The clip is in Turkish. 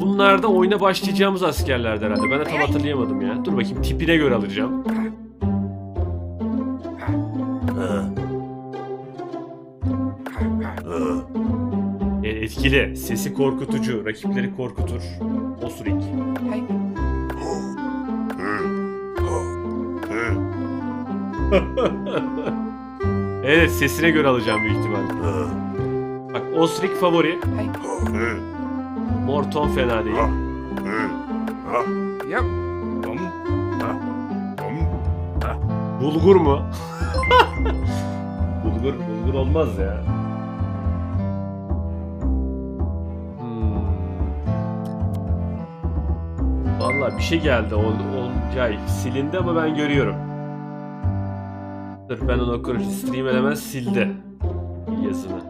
Bunlar da oyuna başlayacağımız askerlerdi herhalde. Ben de tam hatırlayamadım ya. Dur bakayım tipine göre alacağım. E, etkili. Sesi korkutucu. Rakipleri korkutur. Osurik. evet sesine göre alacağım büyük ihtimal. Bak Osric favori. Morton fena değil. Yep. Bulgur mu? bulgur, bulgur olmaz ya. Hmm. Vallahi bir şey geldi. Ol, Olcay silindi ama ben görüyorum. Dur ben onu okurum. Stream elemez sildi yazını.